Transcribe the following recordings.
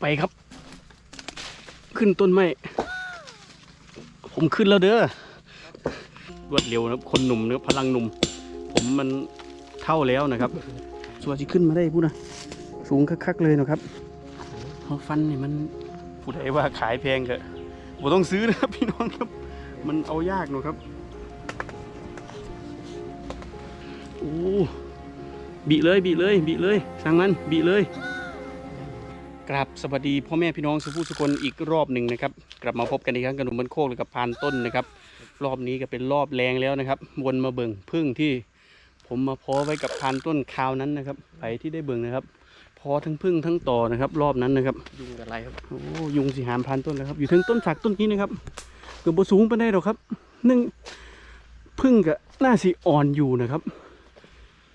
ไปครับ ขึ้นต้นไม้ผมขึ้นแล้วเด้อรวดเร็วนะคนหนุ่มเนื้อพลังหนุ่ม ผมมันเท่าแล้วนะครับส่วนที่ขึ้นมาได้พูดนะสูงคักๆเลยนะครับเอาฟันนี่มันพูดได้ว่าขายแพงเถอะผมต้องซื้อนะครับพี่น้องครับ มันเอายากเนอะครับโอ้บีเลยบีเลยบีเลยสั่งมันบีเลย กราบสวัสดีพ่อแม่พี่น้องสุภูสุคนอีกรอบหนึ่งนะครับ กลับมาพบกันอีกครั้งกับหนุ่มบันโคกหรือกับพานต้นนะครับ รอบนี้ก็เป็นรอบแรงแล้วนะครับ วนมาเบิ่งพึ่งที่ผมมาเพอไว้กับพานต้นคราวนั้นนะครับไปที่ได้เบิ่งนะครับเพอทั้งพึ่งทั้งต่อนะครับ รอบนั้นนะครับ ยุงอะไรครับโอ้ยุงสีหามพานต้นแล้วครับ อยู่ถึงต้นสักต้นนี้นะครับเกือบบสูงไปได้หรอกครับนึ่งพึ่งกับหน้าสีอ่อนอยู่นะครับ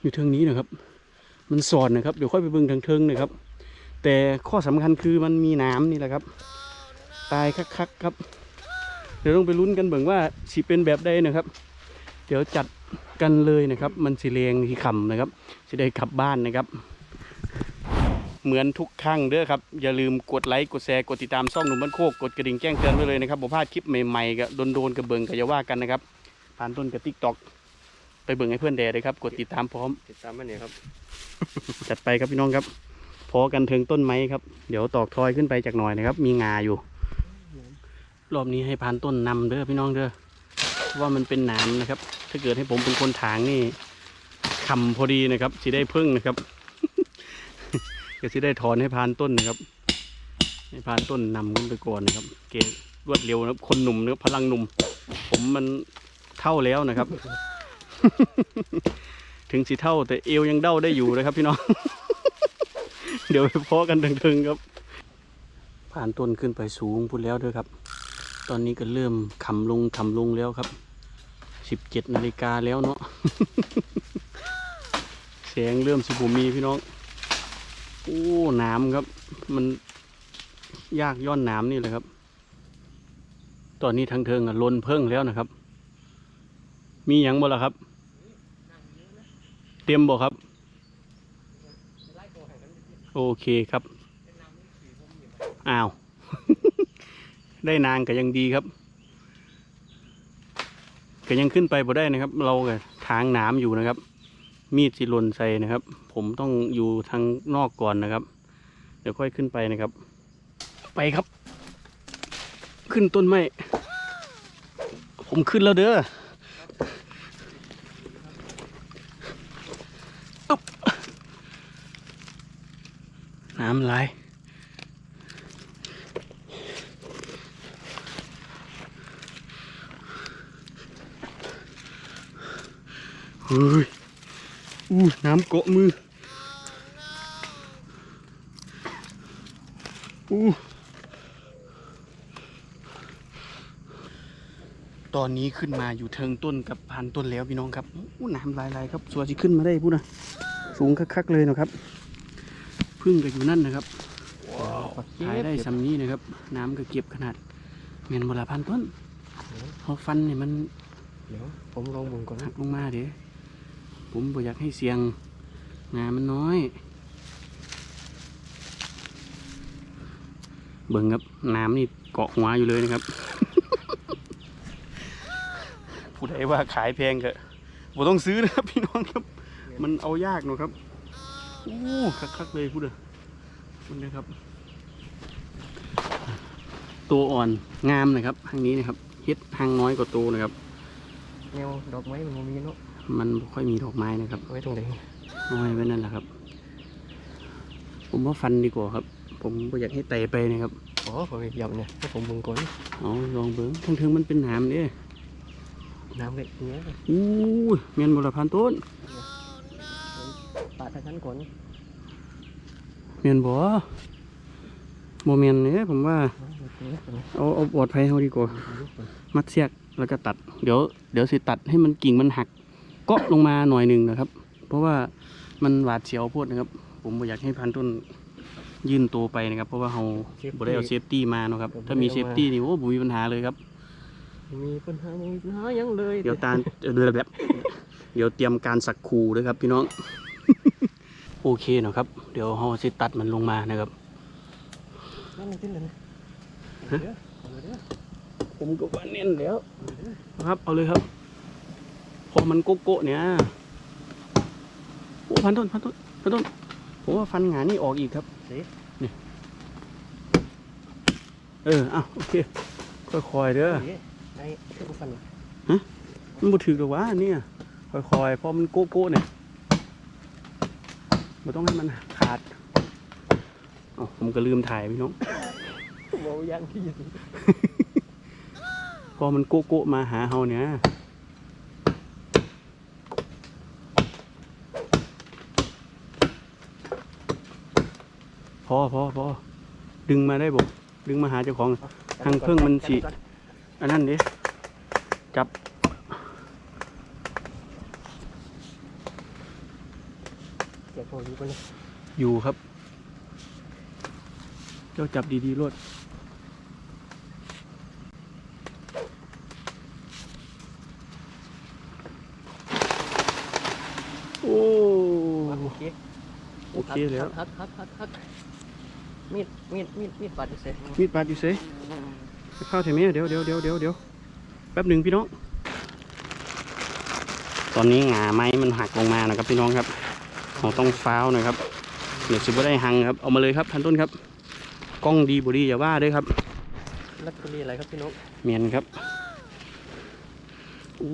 อยู่เทิงนี้นะครับ มันสอนนะครับเดี๋ยวค่อยไปเบิ่งทางเทิงนะครับ แต่ข้อสำคัญคือมันมีน้ำนี่แหละครับ ตายคักๆครับ เดี๋ยวต้องไปลุ้นกันเบิ่งว่าสิเป็นแบบใดนะครับ เดี๋ยวจัดกันเลยนะครับ มันสิเลงที่คำนะครับจะได้กลับบ้านนะครับ เหมือนทุกครั้งเด้อครับ อย่าลืมกดไลค์กดแชร์กดติดตามช่องหนุ่มบ้านโคกกดกระดิ่งแจ้งเตือนไว้เลยนะครับผมพลาดคลิปใหม่ๆกับโดนๆกับเบิ่งกับอย่าว่ากันนะครับผ่านต้นกับทิกตอกไปเบิ่งให้เพื่อนแดเลยครับ กดติดตามพร้อม ติดตามมันเนี่ยครับ จัดไปครับพี่น้องครับพ อกันถึงต้นไม้ครับ เดี๋ยวตอกทอยขึ้นไปจากหน่อยนะครับ มีงาอยู่ รอบนี้ให้พานต้นนำเด้อพี่น้องเด้อว่ามันเป็นหนามนะครับ ถ้าเกิดให้ผมเป็นคนถางนี่คำพอดีนะครับสิได้พึ่งนะครับก็สิได้ถอนให้พานต้นนะครับ ให้พานต้นนำขึ้นไปก่อนนะครับ เกรวดเร็วนะครับ คนหนุ่มนะครับพลังหนุ่ม ผมมันเท่าแล้วนะครับ ถึงสีเท่าแต่เอวยังเด้าได้อยู่นะครับพี่น้อง เดี๋ยวไปเพาะกันถึงๆครับ ผ่านต้นขึ้นไปสูงพูดแล้วด้วยครับ ตอนนี้ก็เริ่มขำลงขำลงแล้วครับสิบเจ็ดนาฬิกาแล้วเนาะแสงเริ่มสิบุมีพี่น้อง โอ้หน้ำครับ มันยากย่อนหน้ำนี่เลยครับ ตอนนี้ทางเทิงอะลนเพิ่งแล้วนะครับ มีหยังบ่ล่ะครับ เตรียมบ่ครับ โอเคครับ อ้าว ได้นางก็ยังดีครับก็ยังขึ้นไปบ่ได้นะครับ เราก็ทางหนามอยู่นะครับ มีดสิลนใส่นะครับ ผมต้องอยู่ทางนอกก่อนนะครับ เดี๋ยวค่อยขึ้นไปนะครับ ไปครับ ขึ้นต้นไม้ผมขึ้นแล้วเด้ออ๊บน้ำไหลเฮ้ยอู้น้ำเกาะมืออู้ตอนนี้ขึ้นมาอยู่เทิงต้นกับพันต้นแล้วพี่น้องครับอู้น้ำลายๆครับสัวที่ขึ้นมาได้พูดนะสูงคักๆเลยนะครับ พึ่งก็อยู่นั่นนะครับขายได้สำนี้นะครับ น้ำก็เก็บขนาดเมียนบลาพันต้นเขาฟันเนี่ยมันเดี๋ยวผมลองบุญก่อนหันะกลงมาเดี๋ยวผมบ่อยากให้เสียงงานมันน้อย เบิ่งครับน้ำนี่เกาะหัวอยู่เลยนะครับผู้ใดว่าขายแพงเถอะผมต้องซื้อนะครับพี่น้องครับ มันเอายากเนอะครับ โอ้คักๆเลยพูดเลยมันเลยครับ ตัวอ่อนงามนะครับทางนี้นะครับเฮ็ดทางน้อยกว่าตัวนะครับแนวดอกไม้มันบ่มีเนาะมันบ่ค่อยมีดอกไม้นะครับเอาไว้ตรงไหนเอาไว้ไว้นั่นแหละครับ ผมว่าฟันดีกว่าครับ ผมบ่อยากให้เตะไปนะครับอ๋อผมหยับเนี่ยให้ผมบุญก่อนเอาลองเบิ้งทั้งถึงมันเป็นหนามเด้น้ำเล็กเนี้ยอู้ยเมียนบรพันต้น ปาดทางนั้นก่อนเมียนบ่โมเมียนเนี่ยผมว่าอ๋อโอเคก่อนเอาเอาปลอดภัยเขาดีกว่า มัดเสียกแล้วก็ตัด เดี๋ยวเดี๋ยวสิตัดให้มันกิ่งมันหักเกาะลงมาหน่อยหนึ่งนะครับ เพราะว่ามันหวาดเสียวโพูดนะครับ ผมบ่อยากให้พันต้นยื่นตัวไปนะครับ เพราะว่าเราบ่ได้เอาเซฟตี้มาเนาะครับ ถ้ามีเซฟตี้นี่โอ้บ่มีปัญหาเลยครับ มีปัญหาบ่มีปัญหาหยังเลย เดี๋ยวตาลเดี๋ยวแบบ เดี๋ยวเตรียมการสักครูด้วยครับพี่น้อง โอเคเนาะครับ เดี๋ยวเราสิตัดมันลงมานะครับนั่นมันขึ้นเลยนะฮะเดี๋ยวเอาเลยเด้อผมก็ว่าเน้นแล้วเอาเลยเด้อนะครับ เอาเลยครับ พอมันโกโก้เนี่ยโอ้พันต้นพันต้นพันต้นผมว่าฟันหงานี่ออกอีกครับสิเอออ้าวโอเคค่อยๆเด้อสิไอ้ที่กูฟันวะมันบ่ถือหรอกวะเนี่ยค่อยๆเพราะมันโกโก้เนี่ย มันต้องให้มันขาดอ๋อผมก็ลืมถ่ายพี่น้องโมยังที่อยู่สิพอมันโกโก้มาหาเฮาเนี่ยพอพอพอดึงมาได้บ่ดึงมาหาเจ้าของทางเครื่องมันสิอันนั้นดิจับ เดี๋ยวโทรอยู่ไปเลยอยู่ครับ เจ้าจับดีๆรวดโอ้โอเคโอเคแล้วฮักฮักฮักฮักมีดมีดมีดมีดปัดเสร็จมีดปาดอยู่เซ่เข้าเถอะแม่เดี๋ยวเดี๋ยวเดี๋ยวเดี๋ยวเดี๋ยวแป๊บหนึ่งพี่น้อง ตอนนี้หงาไม้มันหักลงมานะครับพี่น้องครับ เราต้องฟ้าวหน่อยครับเดี๋ยวสิบ่ได้หังครับเอามาเลยครับพันต้นครับกล้องดีบุดีอย่าว่าเด้วยครับลักตุลีอะไรครับพี่น้องเมียนครับโอ้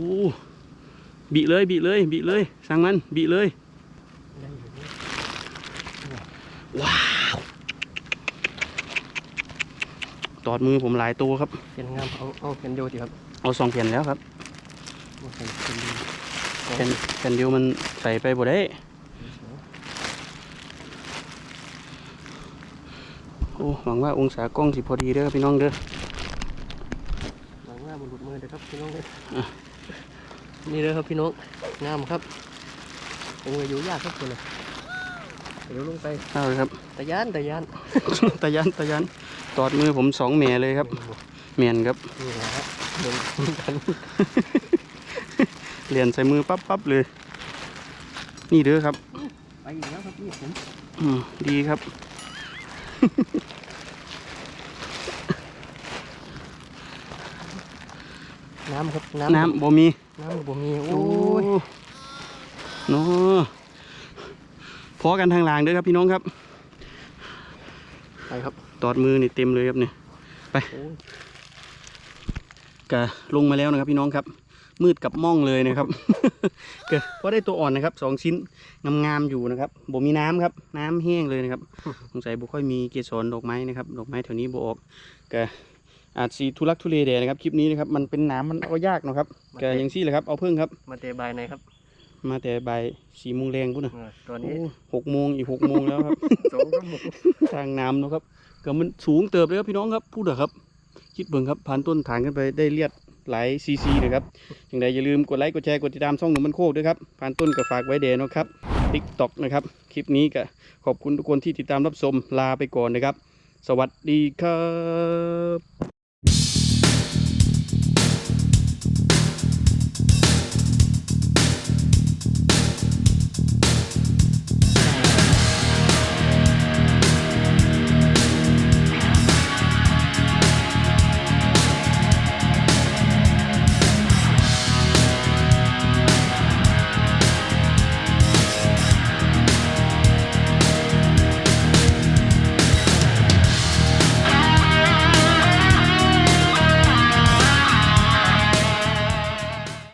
บีเลยบีเลยบีเลยสั่งมันบีเลยได้อยู่นี่ตอดมือผมหลายตัวครับเป็นงามเอาเอาเป็นโยสิครับเอาสองแผ่นแล้วครับเอาเป็นเป็นดีแผ่นแผ่นเดียวมันใส่ไปบ่ได้ โอ้หวังว่าองศากล้องสิพอดีเด้อพี่น้องเด้อหวังว่ามันหลุดมือเด้อครับพี่น้องเด้ออะนี่เด้อครับพี่น้องงามครับผมก็อยู่ยากครับคนเลยเดี๋ยวลงไปเอาเลยครับ ตะยานตะยานตะยันตะยันตอดมือผมสองแม่เลยครับเมียนครับ นี่แหละครับเดินกันเหรียญใส่มือปั๊บปั๊บเลย นี่เด้อครับ ไปอีกแล้วครับนี่ผม อืมดีครับ น้ำครับ น้ำน้ำบ่มี น้ำบ่มีโอ้โอ้ยเนาะพอกันทางหลางเด้อครับพี่น้องครับ ไปครับ ตอดมือนี่เต็มเลยครับเนี่ยโอ้ยกะลงมาแล้วนะครับพี่น้องครับ มืดกับม่องเลยนะครับเกิดพอได้ตัวอ่อนนะครับสองชิ้นงามๆอยู่นะครับบ่มีน้ำครับ น้ำแห้งเลยนะครับสงสัยบ่ค่อยมีเกสรดอกไม้นะครับดอกไม้แถวนี้บ่ออกกะอาจสีทุลักทุเลแดนะครับคลิปนี้นะครับมันเป็นน้ำมันเอายากเนาะครับกะอย่างซี่แหละครับเอาเพิ่งครับมาเตะบายในครับมาแต่บ่ายสี่โมงแรงพุ่นนะเออตอนนี้โอ้หกโมงอีกหกโมงแล้วครับสองชั่วโมงทางน้ำเนาะครับ ก็มันสูงเติบเลยครับพี่น้องครับ พูดเถอะครับ คิดเบิ่งครับผ่านต้นทางขึ้นไปได้เลียด หลายซีซีเลยครับอย่างไรอย่าลืมกดไลค์กดแชร์กดติดตามช่องหนุ่มมันโคกด้วยครับผ่านต้นก็ฝากไว้เดนนะครับติ๊กต็อกนะครับ คลิปนี้ก็ขอบคุณทุกคนที่ติดตามรับชมลาไปก่อนนะครับ สวัสดีครับ